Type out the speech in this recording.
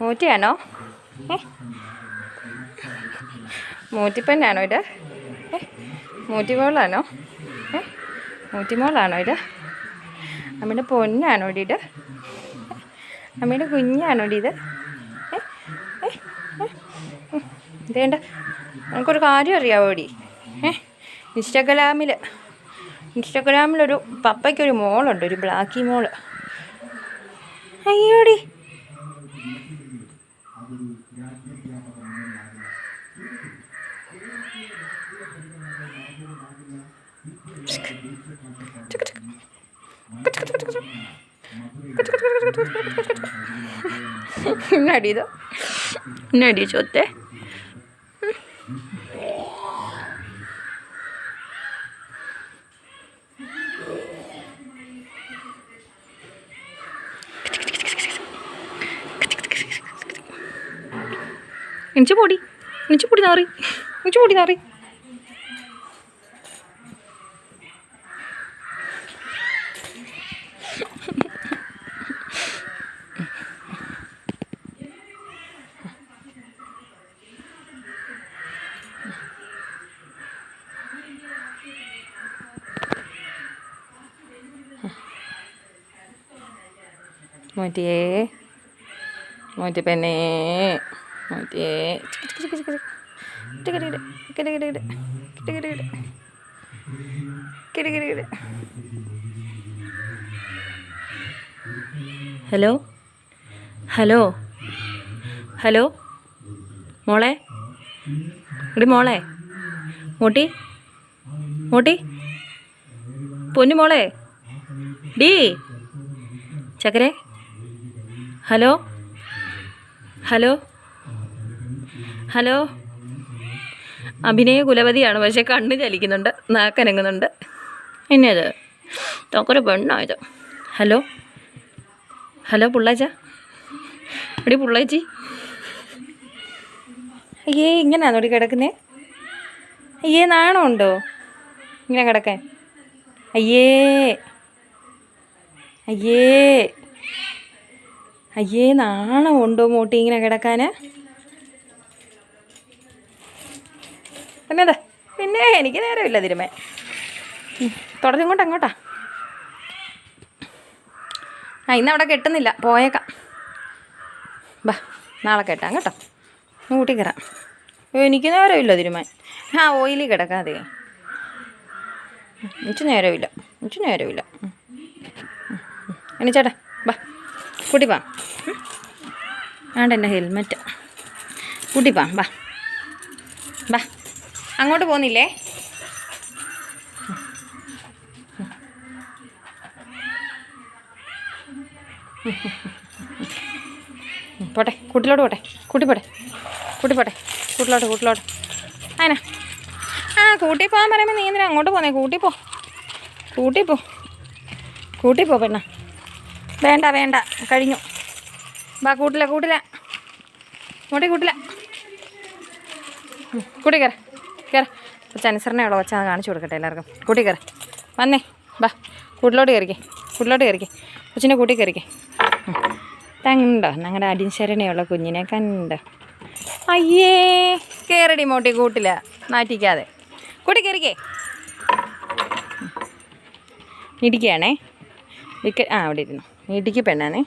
മൂറ്റിയാണോ? മൂറ്റിപ്പന്നാണോ ഇത്? മൂറ്റിമോളാണോ മൂറ്റിമോളാണോ ഇത്? അമ്മയുടെ പൊന്നാണോ ഇത്? അമ്മയുടെ കുഞ്ഞാണോ ഇത്. ഇതേണ്ട നമുക്കൊരു കാര്യം അറിയാവോ ഇടി ഇൻസ്റ്റഗ്രാമിൽ ഇൻസ്റ്റഗ്രാമിലൊരു പപ്പയ്ക്കൊരു മോളുണ്ട് ഒരു ബ്ലാക്കി മോൾ. അയ്യോടി. എന്നടിയത് എന്നടി ചോത്തെ? എണിച്ചു പൊടി. എണിച്ചു പൊടി നാറി. എണിച്ചു പൊടി നാറി. മോറ്റിയേ മോറ്റി പെണ്ണേ. ഹലോ ഹലോ ഹലോ മോളെ? ഇടി മോളെ? മോട്ടി? മോട്ടി? പൊന്നു മോളെ? ഡീ? ചക്കരെ? Hello hello hello. അഭിനയ കുലപതിയാണ് പക്ഷെ കണ്ണ് ചലിക്കുന്നുണ്ട് നാക്കനങ്ങുന്നുണ്ട് എന്നത് തോക്കൊരു പെണ്ണായത് ഹലോ. ഹലോ പുള്ളാച്ച. എടി പുള്ളാച്ചി. അയ്യേ ഇങ്ങനെയാണോ ഇവിടെ കിടക്കുന്നേ? അയ്യേ നാണമുണ്ടോ ഇങ്ങനെ കിടക്കാൻ. അയ്യേ. അയ്യേ. അയ്യേ നാണമുണ്ടോ മോട്ടി ഇങ്ങനെ കിടക്കാൻ പിന്നെന്താ? പിന്നെ എനിക്ക് നേരമില്ല തിരുമേ. തുടർന്നിങ്ങോട്ട് അങ്ങോട്ടാ. ആ ഇന്ന് അവിടെ കെട്ടുന്നില്ല. പോയേക്കാം. ബാ നാളെ കെട്ടാം കേട്ടോ. ഊട്ടി കയറാം. എനിക്ക് നേരമില്ല തിരുമാൻ ആ ഓയിലിൽ കിടക്കാതെ. എനിക്ക് നേരമില്ല. എനിക്ക് നേരമില്ല. എണീച്ചേട്ടാ ബാ കൂട്ടി പാ ആണ്ട് എന്റെ ഹെൽമെറ്റ്. കൂട്ടി ബാ. ബാ. അങ്ങോട്ട് പോകുന്നില്ലേ? പോട്ടെ കൂട്ടിലോട്ട് പോട്ടെ കൂട്ടി പോട്ടെ കൂട്ടി പോട്ടെ കൂട്ടിലോട്ട് കൂട്ടിലോട്ട്. അതിനാ ആ കൂട്ടി പോകാൻ പറയുമ്പോൾ നീ എന്തിനാ അങ്ങോട്ട് പോന്നേ? കൂട്ടി പോ. കൂട്ടി പോ. കൂട്ടി പോ പെണ്ണ. വേണ്ട വേണ്ട കഴിഞ്ഞു. ബാ കൂട്ടില്ല കൂട്ടില്ല. ഇങ്ങോട്ടേ കൂട്ടില്ല. കൂട്ടിക്കറ കയറ കുറച്ച് അനുസരണയുള്ള വെച്ചാൽ കാണിച്ചു കൊടുക്കട്ടെ എല്ലാവർക്കും. കൂട്ടി കയറ വന്നേ ബാ. കൂട്ടിലോട്ട് കയറിക്കേ. കൂട്ടിലോട്ട് കയറിക്കേ. കൊച്ചിനെ കൂട്ടി കയറിക്കേ. കണ്ടോ ഞങ്ങളുടെ അടിശരണയുള്ള കുഞ്ഞിനെ കണ്ടോ. അയ്യേ കയറടി മോട്ടി കൂട്ടില്ല നാറ്റിക്കാതെ. കൂട്ടി കയറിക്കേ. ഇടിക്കുകയാണേ. ഇടിക്ക ആ അവിടെ ഇരുന്നു. ഇടിക്ക് പെണ്ണാണേ.